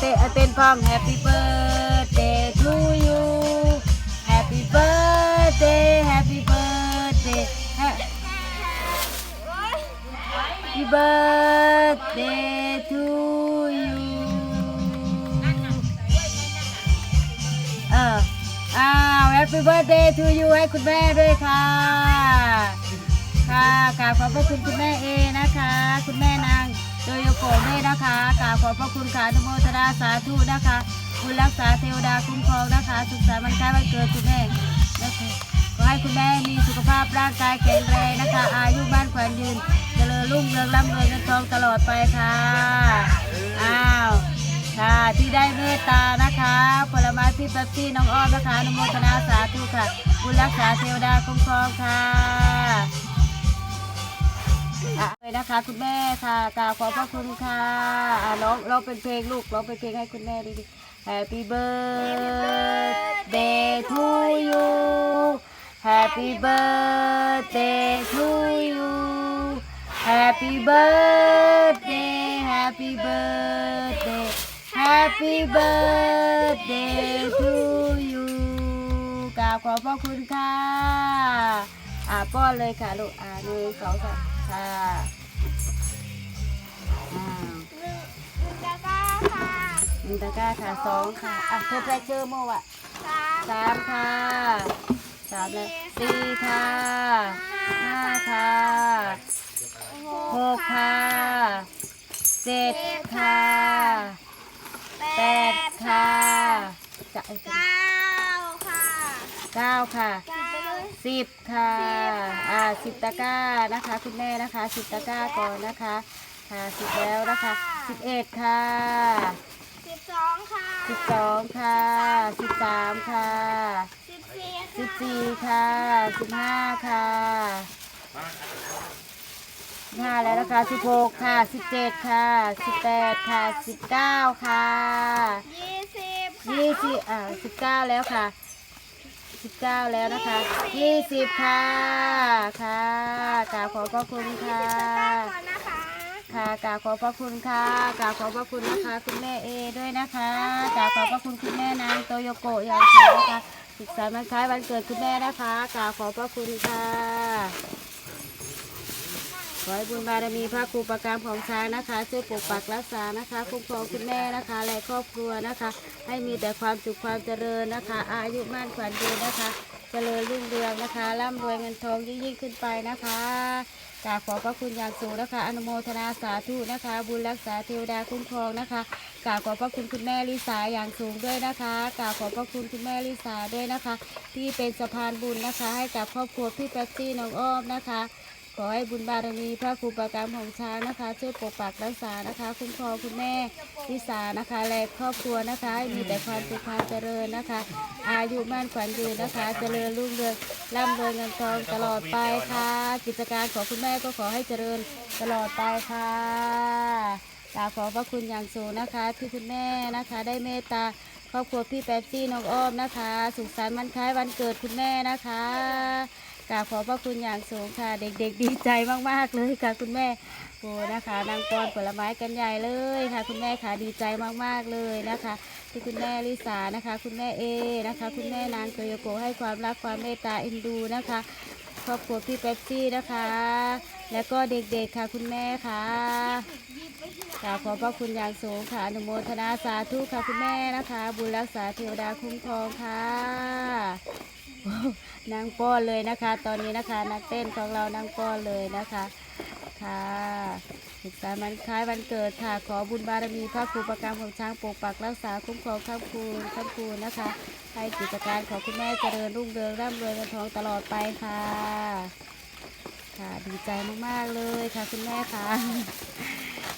เตะเต้นพร้อม Happy birthday to you Happy birthday Happy birthday Happy birthday to you เอออ้าว Happy birthday to you ให้คุณแม่ด้วยค่ะ ค่ะกราบขอบพระคุณคุณแม่เอนะคะ คุณแม่นาง โดยโยโกะด้วยนะคะกราบขอบพระคุณค่ะอนุโมทนาสาธุนะคะคุณรักษาเทวดาคุ้มครองนะคะ สุขสันต์วันคล้ายวันเกิดคุณแม่นะคะขอให้คุณแม่มีสุขภาพร่างกายแข็งแรงนะคะ อายุบ้านขวัญยืนเจริญรุ่งเรืองร่ำรวยเงินทองตลอดไปค่ะอ้าวค่ะที่ได้เมตตานะคะผลไม้พี่แป๊บซี่น้องอ้อมนะคะอนุโมทนาสาธุค่ะคุณรักษาเทวดาคุ้มครองค่ะ เลยนะคะ คุณแม่ค่ะกราบขอบพระคุณค่ะร้องร้องเป็นเพลงลูกร้องเป็นเพลงให้คุณแม่ดิ Happy birthday to you Happy birthday to you Happy birthday Happy birthday Happy birthday to you กราบขอบพระคุณค่ะ อ่าป้อนเลยค่ะลูก อ่าหนึ่งสองสาม ค่ะหนึ่งหนึ่งตะกร้าค่ะหนึ่งตะกร้าค่ะสองค่ะอะเพิ่มไรเชื่อโมวะสามสามค่ะสามแล้วสี่ค่ะห้าค่ะหกค่ะเจ็ดค่ะแปดค่ะเก้าค่ะเก้าค่ะ สิบค่ะ อ่าสิบตะกร้านะคะ คุณแม่นะคะสิบตะกร้าก่อนนะคะค่ะสิบแล้วนะคะสิบเอ็ดค่ะสิบสองค่ะสิบสองค่ะสิบสามค่ะสิบสี่สิบสี่ค่ะสิบห้าค่ะสิบห้าแล้วนะคะสิบหกค่ะสิบเจ็ดค่ะสิบแปดค่ะสิบเก้าค่ะยี่สิบค่ะยี่สิบอ่าสิบเก้าแล้วค่ะ สิบเก้าแล้วนะคะยี่สิบค่ะ ค่ะกราบขอบพระคุณค่ะ ก่อนนะคะค่ะกราบขอบพระคุณค่ะกราบขอบพระคุณนะคะ คุณแม่เอด้วยนะคะกราบขอบพระคุณคุณแม่นางโตโยโกะอย่างสูงนะคะสุขสันต์วันคล้ายวันเกิดคุณแม่นะคะกราบขอบพระคุณค่ะ ขอให้บุญบารมีพระครูประการของช้างนะคะ ช่วยปกปักรักษานะคะ คุ้มครองคุณแม่นะคะ และครอบครัวนะคะ ให้มีแต่ความสุขความเจริญนะคะ อายุมั่นขวัญยืนนะคะ เจริญรุ่งเรืองนะคะร่ำรวยเงินทองยิ่งยิ่งขึ้นไปนะคะกราบขอพระคุณอย่างสูงนะคะ อนุโมทนาสาธุนะคะ บุญรักษาเทวดาคุ้มครองนะคะกราบขอพระคุณคุณแม่ลิสาอย่างสูงด้วยนะคะกราบขอพระคุณคุณแม่ลิสาด้วยนะคะ ที่เป็นสะพานบุญนะคะ ให้กับครอบครัวพี่แป๊ซี่น้องอ้อมนะคะ อให้บุญบารมีพระครูประการของช้างนะคะ ช่วยปกปักรักษานะคะ คุ้มครอคุณแม่ลิสานะคะ และครอบครัวนะคะให้มีแต่ความสุขความเจริญนะคะ อายุมั่นขวัญยืนนะคะ เจริญรุ่งเรืองร่ำรวยเงินทองตลอดไปค่ะ กิจการของคุณแม่ก็ขอให้เจริญตลอดไปค่ะกราบขอบพระคุณอย่างสูงนะคะ ที่คุณแม่นะคะ ได้เมตตาครอบครัวพี่แป๊บซี่น้องอ้อมนะคะ สุขสันต์วันคล้ายวันเกิดคุณแม่นะคะ กราบขอบพระคุณอย่างสูงค่ะ เด็กๆดีใจมากๆเลยค่ะ คุณแม่โอ้นะคะนางกอนผลไม้กันใหญ่เลยค่ะ คุณแม่ค่ะดีใจมากๆเลยนะคะ ที่คุณแม่ลิสานะคะ คุณแม่เอนะคะ คุณแม่นางเกยโกให้ความรักความเมตตาเอ็นดูนะคะครอบครัวพี่เป๊ปซี่นะคะ แล้วก็เด็กๆค่ะคุณแม่ค่ะกราบขอพระคุณอย่างสูงค่ะอนุโมทนาสาธุค่ะคุณแม่นะคะ บุญรักษาเทวดาคุ้มครองค่ะนางป้อนเลยนะคะ ตอนนี้นะคะนักเต้นของเรานางป้อนเลยนะคะค่ะสุขสันต์วันคล้ายวันเกิดค่ะ ขอบุญบารมีพระครูประการของช้างปกปักรักษาคุ้มครองข้ามคูณข้ามคูณนะคะ ให้กิจการของคุณแม่เจริญรุ่งเรืองร่ำรวยเงินทองตลอดไปค่ะ ค่ะ ดีใจมากๆเลยค่ะคุณแม่ค่ะ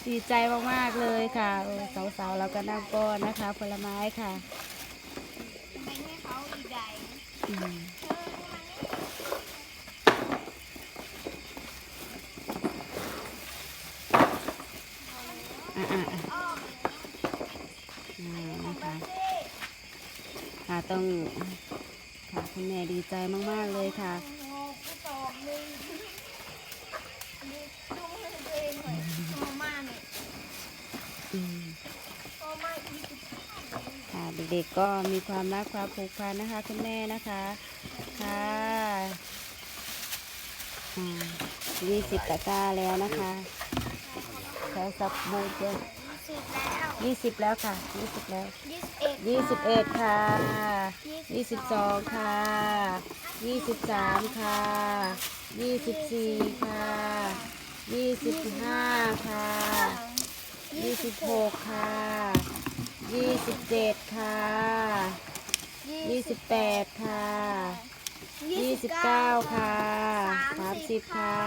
ดีใจมากๆเลยค่ะสาวๆเราก็นั่งป้อนนะคะ ผลไม้ค่ะไปให้เขาใหญ่อืมอ่อะอะอ่านะคะค่ะต้องค่ะคุณแม่ดีใจมากๆเลยค่ะ งกสองหนึ่งดูดูให้ตัวเองหน่อยพอมาเนี่ย อืม พอมาอีก ด็กๆก็มีความรักความผูกพันนะคะคุณแม่นะคะค่ะยี่สิบตะกร้าแล้วนะคะแถวสับบูเจยี่สิบแล้วยี่สิบแล้วค่ะยี่สิบแล้วยี่สิบเอ็ดค่ะยี่สิบสองค่ะยี่สิบสามค่ะยี่สิบสี่ค่ะยี่สิบห้าค่ะยี่สิบหกค่ะ ยี่สิบเจ็ดค่ะยี่สิบแปดค่ะยี่สิบเก้าค่ะสามสิบค่ะ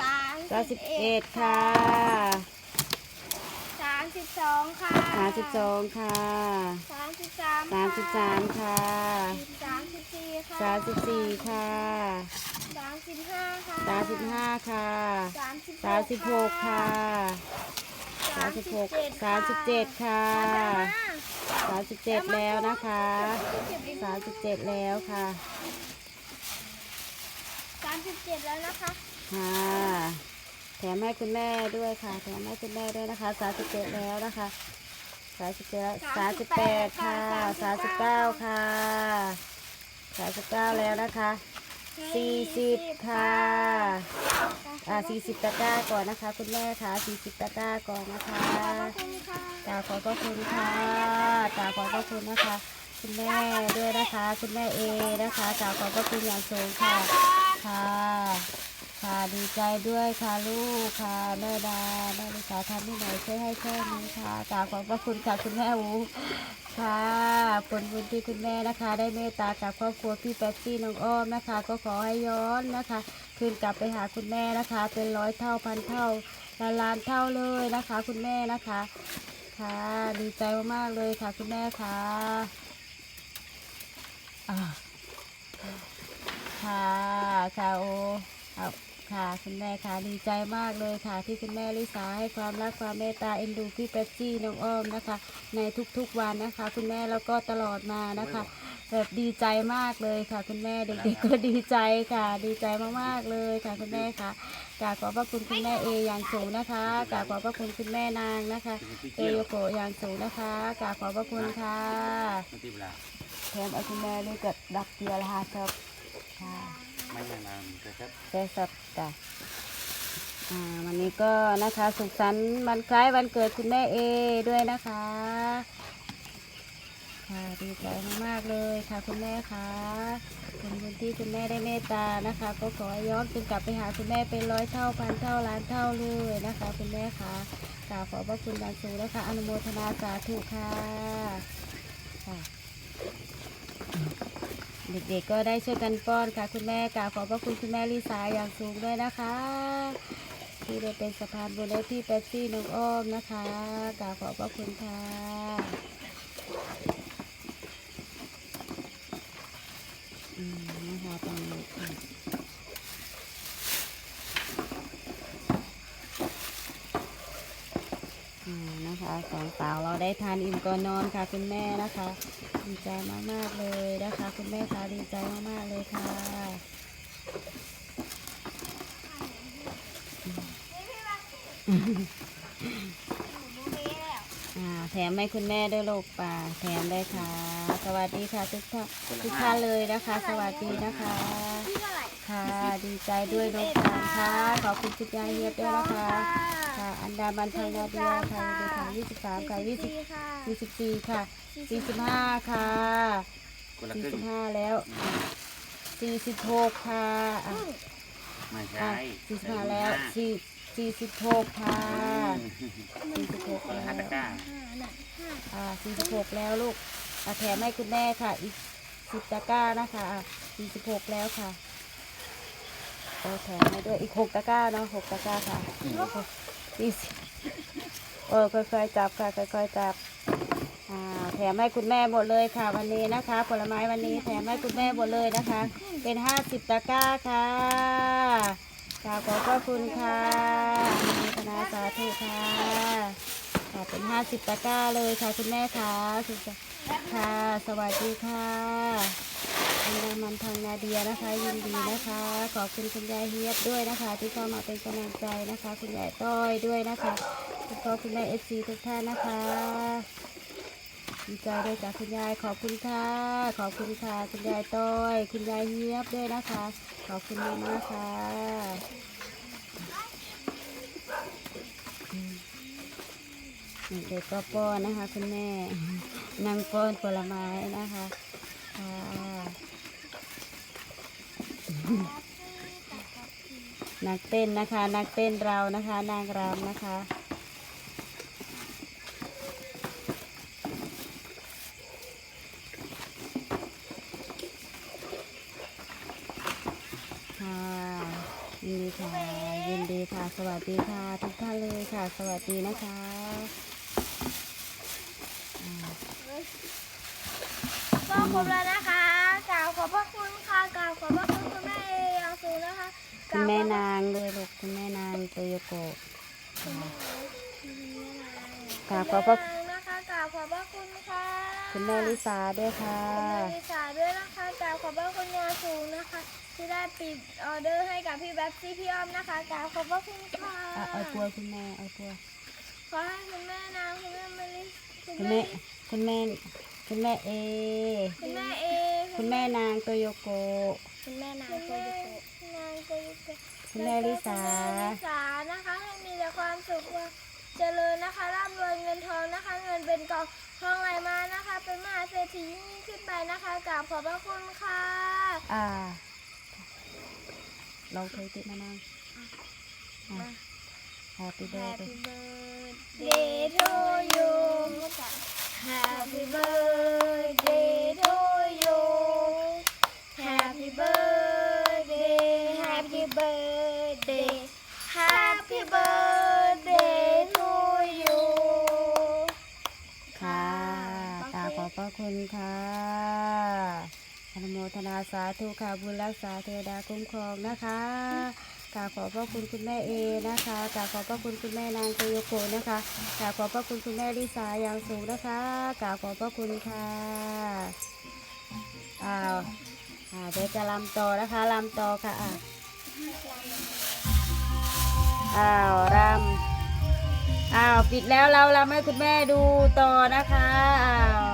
สามสามสิบเอ็ดค่ะสามสิบสองค่ะสามสิบสองค่ะสามสิบสามสามสิบสามค่ะสามสิบสี่ค่ะสามสิบสี่ค่ะสามสิบห้าค่ะสามสิบห้าค่ะสามสิบสามสิบหกค่ะ สามสิบหกสามสิบเจ็ดค่ะสามสิบเจ็ดแล้วนะคะสามสิบเจ็ดแล้วค่ะสามสิบเจ็ดแล้วนะคะค่ะแถมให้คุณแม่ด้วยค่ะ แถมให้คุณแม่ด้วยนะคะสามสิบเจ็ดแล้วนะคะสามสิบเจ็ดสามสิบแปดค่ะสามสิบเก้าค่ะสามสิบเก้าแล้วนะคะ สี่สิบค่ะ อ่าสี่สิบตะกร้าก่อนนะคะ คุณแม่ค่ะสี่สิบตะกร้าก่อนนะคะขอบคุณค่ะกราบขอบพระคุณค่ะกราบขอบพระคุณนะคะ คุณแม่ด้วยนะคะ คุณแม่เอนะคะกราบขอบพระคุณอย่างสูงค่ะค่ะ ค่ะดีใจด้วยค่ะลูกค่ะแม่ดาแม่ลิสาทำที่ไหนช่วยให้แค่นี้ค่ะกราบขอบพระคุณค่ะคุณแม่อูค่ะผลบุญที่คุณแม่นะคะ ได้เมตตากับครอบครัวพี่แป๊บซี่น้องอ้อมนะคะ ก็ขอให้ย้อนนะคะ คืนกลับไปหาคุณแม่นะคะ เป็นร้อยเท่าพันเท่าล้านล้านเท่าเลยนะคะ คุณแม่นะคะ ค่ะดีใจมากๆเลยค่ะคุณแม่ค่ะอ่าค่ะค่ะโอเอา ค่ะคุณแม่ค่ะดีใจมากเลยค่ะ ที่คุณแม่ลิสาให้ความรักความเมตตาเอ็นดูพี่เป๊ปซี่น้องอ้อมนะคะ ในทุกๆวันนะคะ คุณแม่แล้วก็ตลอดมานะคะ แบบดีใจมากเลยค่ะ คุณแม่เด็กๆก็ดีใจค่ะ ดีใจมากๆเลยค่ะคุณแม่ค่ะกราบขอบพระคุณคุณแม่เออย่างสูงนะคะกราบขอบพระคุณคุณแม่นางนะคะเอโยโกะอย่างสูงนะคะกราบขอบพระคุณค่ะไม่ตีเวลาแถมเอาคุณแม่ด้วยกับดักเดียวละค่ะครับค่ะ ไม่นานๆนะครับเจสับจ้ะอ่าวันนี้ก็นะคะสุขสันต์วันคล้ายวันเกิดคุณแม่เอด้วยนะคะ ค่ะดีใจมากๆเลยค่ะคุณแม่คะเป็นบุญที่คุณแม่ได้เมตตานะคะ ก็ขอให้ย้อนคืนกลับไปหาคุณแม่เป็นร้อยเท่าพันเท่าล้านเท่าเลยนะคะ คุณแม่คะกราบขอบพระคุณอย่างสูงนะคะ อนุโมทนาสาธุค่ะค่ะ เด็กๆก็ได้ช่วยกันป้อนค่ะ คุณแม่กราบขอบพระคุณคุณแม่ลิสาอย่างสูงด้วยนะคะ ที่ได้เป็นสะพานบุญให้พี่แป๊บซี่น้องอ้อมนะคะกราบขอบพระคุณค่ะอืมนะคะตรงนี้ค่ะอ่านะคะสองสาวเราได้ทานอิ่มก่อนนอนค่ะคุณแม่นะคะ ดีใจมากๆเลยนะคะ คุณแม่คะดีใจมากๆเลยค่ะอ่าแถมให้คุณแม่ด้วยลูกป่าแถมได้ค่ะ สวัสดีค่ะทุกท่านทุกท่านเลยนะคะ สวัสดีนะคะที่เท่าไหร่ค่ะดีใจด้วยน้องฟางค่ะ ขอบคุณคุณยายเฮียบด้วยนะคะค่ะ อันดาบันทางนาเดียค่ะดีค่ะ ยี่สิบสามค่ะยี่สิบค่ะยี่สิบสี่ค่ะสี่สิบห้าค่ะคนละสี่ครึ่สิงบห้าแล้วสี่สิบหกค่ะอะไม่อะใช่สี่สิบห้าแล้วสี่สี่สิบหกค่ะสี่สิบหกคนละแล้ห้าวตะกร้าห้าน่ะห้าอ่าสี่สิบหกแล้วลูกอะแถมให้คุณแม่ค่ะ อีกสิบตะกร้านะคะอะสี่สิบหกแล้วค่ะโอ้แถมให้ด้วยอีกหกตะกร้าเนาะหกตะกร้าค่ะสี่สิบ เออค่อยๆจับค่ะค่อยๆจับอ่าแถมให้คุณแม่หมดเลยค่ะวันนี้นะคะ ผลไม้วันนี้แถมให้คุณแม่หมดเลยนะคะ เป็นห้าสิบตะกร้าค่ะกราบขอบพระคุณค่ะอนุโมทนาสาธุค่ะค่ะเป็นห้าสิบตะกร้าเลยค่ะคุณแม่ค่ะสุขสันต์ค่ะสวัสดีค่ะ อันดามันทางนาเดียนะคะ ยินดีนะคะ ขอบคุณคุณยายเฮียบด้วยนะคะ ที่เข้ามาเป็นกำลังใจนะคะ คุณยายต้อยด้วยนะคะคุณพ่อคุณแม่เอฟซีทุกท่านนะคะดดีใจด้วยจากคุณยายขอบคุณค่ะ ขอบคุณค่ะ คุณยายต้อย คุณยายเฮียบด้วยนะคะ ขอบคุณมากนะคะเด็กก็ป้อนนะคะ คุณแม่นั่งป้อนผลไม้นะคะค่ะ นักเต้นนะคะ นักเต้นเรานะคะ นางรำนะคะ ค่ะยินดีค่ะยินดีค่ะ สวัสดีค่ะทุกท่านเลยค่ะ สวัสดีนะคะอ่าก็ครบแล้วนะคะกล่าวขอบพระคุณค่ะกล่าวขอบพระคุณคุณแม่ นะคะคุณแม่นางเลยลูกคุณแม่นางโตโยโกะค่ะกราบขอบพระคุณแม่นางนะคะกล่าวขอบพระคุณค่ะคุณแม่ลิสาด้วยค่ะคุณแม่ลิสาด้วยนะคะกล่าวขอบพระคุณยางสูงนะคะ ที่ได้ปิดออเดอร์ให้กับพี่แบ๊บซี่พี่อ้อมนะคะกล่าวขอบพระคุณค่ะอะเอาตัวคุณแม่เอาตัวขอให้คุณแม่นางคุณแม่มาลิคุณคุณแม่แม่คุณแม่คุณแม่เอคุณแม่เอคุณแม่นางโตโยโกะคุณแม่นางโกยุโกะนางโกยุโกะ คุณแม่ลิสาคุณแม่ลิสานะคะให้มีแต่ความสุขความเจริญนะคะร่ำรวยเงินทองนะคะ เงินเป็นกองทองไหลมานะคะ เป็นมหาเศรษฐียิ่งขึ้นไปนะคะกราบขอบพระคุณค่ะอ่าลองเพลงติดมานางอะ Happy birthday Happy birthday to you Happy birthday to you Happy birthday Happy birthday Happy birthday to you ค่ะกราบขอบพระคุณค่ะอนุโมทนาสาธุค่ะบุญรักษาเทวดาคุ้มครองนะคะกราบขอบพระคุณคุณแม่เอนะคะกราบขอบพระคุณคุณแม่นางโตโยโกะนะคะกราบขอบพระคุณคุณแม่ลิสาอย่างสูงนะคะกราบขอบพระคุณค่ะอ้าวอ่าเดี๋ยวจะลำต่อนะคะลำต่อค่ะ อ้าวรำอ้าวปิดแล้วเราเราให้คุณแม่ดูต่อนะคะอ้าว